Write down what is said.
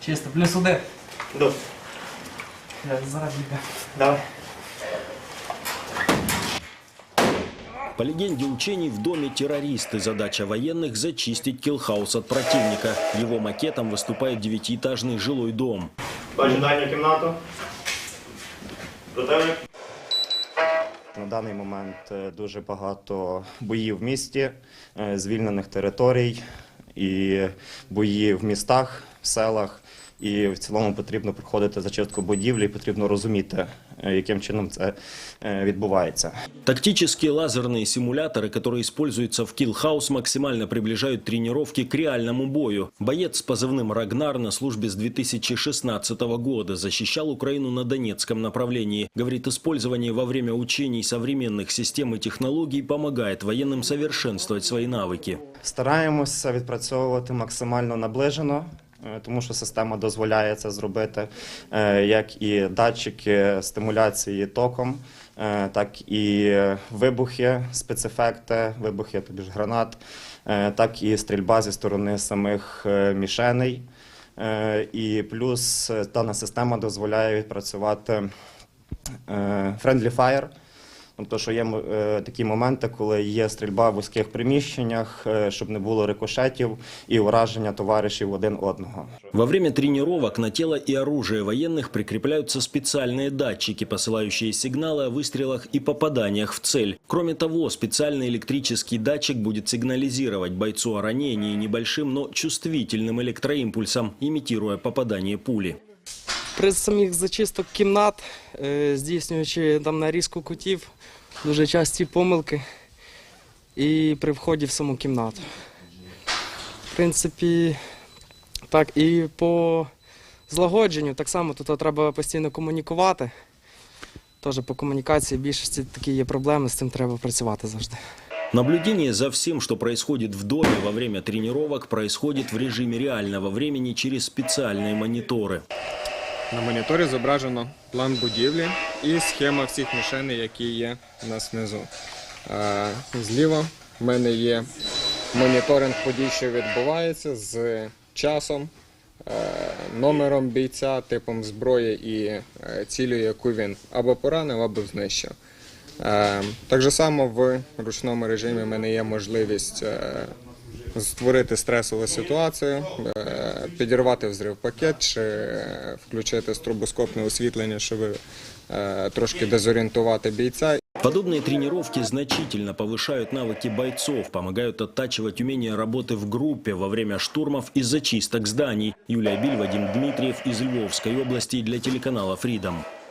Чисто, плюс один. Добре. Я зараз бігаю. Давай. По легенде учений, в доме террористы. Задача военных – зачистить киллхаус от противника. Его макетом выступает девятиэтажный жилой дом. Бачу дальню кімнату. Противник. На даний момент е, дуже багато боїв в місті, е, звільнених територій і бої в містах, в селах. І в цілому потрібно проходити зачистку будівлі, і потрібно розуміти, е, яким чином це е, відбувається. Тактические лазерные симуляторы, которые используются в киллхаус, максимально приближают тренировки к реальному бою. Боец с позывным «Рагнар» на службе с 2016 года защищал Украину на Донецком направлении. Говорит, использование во время учений современных систем и технологий помогает военным совершенствовать свои навыки. Стараємося відпрацьовувати максимально наближено, е, тому що система дозволяє це зробити, е, як і датчики стимуляції током, е, так і вибухи, спецефекти, вибухи тобі ж гранат, е, так і стрільба зі сторони самих е, мішеней. Е, І плюс е, дана система дозволяє відпрацювати е, friendly fire, Тобто, що є е, такі моменти, коли є стрільба в вузьких приміщеннях, е, щоб не було рикошетів і ураження товаришів один одного. Во время тренировок на тело и оружие военных прикрепляются специальные датчики, посылающие сигналы о выстрелах и попаданиях в цель. Кроме того, специальный электрический датчик будет сигнализировать бойцу о ранении небольшим, но чувствительным электроимпульсом, имитируя попадание пули. При самих зачисток кімнат, е, здійснюючи там нарізку кутів, дуже часті помилки і при вході в саму кімнату. В принципі, так, і по злагодженню так само тут треба постійно комунікувати. Теж по комунікації більшості такі є проблеми, з цим треба працювати завжди. Наблюдение за всем, что происходит в доме во время тренировок, происходит в режиме реального времени через специальные мониторы. На моніторі зображено план будівлі і схема всіх мішеней, які є у нас внизу. Зліва в мене є моніторинг подій, що відбувається з часом, номером бійця, типом зброї і е, цілею, яку він або поранив, або знищив. Так само в ручному режимі в мене є можливість е, створити стресову ситуацію, е, підірвати взрив пакет чи е, включити стробоскопне освітлення, щоб е, трошки дезорієнтувати бійця. Подобные тренировки значительно повышают навыки бойцов, помогают оттачивать умение работы в группе во время штурмов и зачисток зданий. Юлия Биль, Вадим Дмитриев из Львовской области для телеканала «Фридом».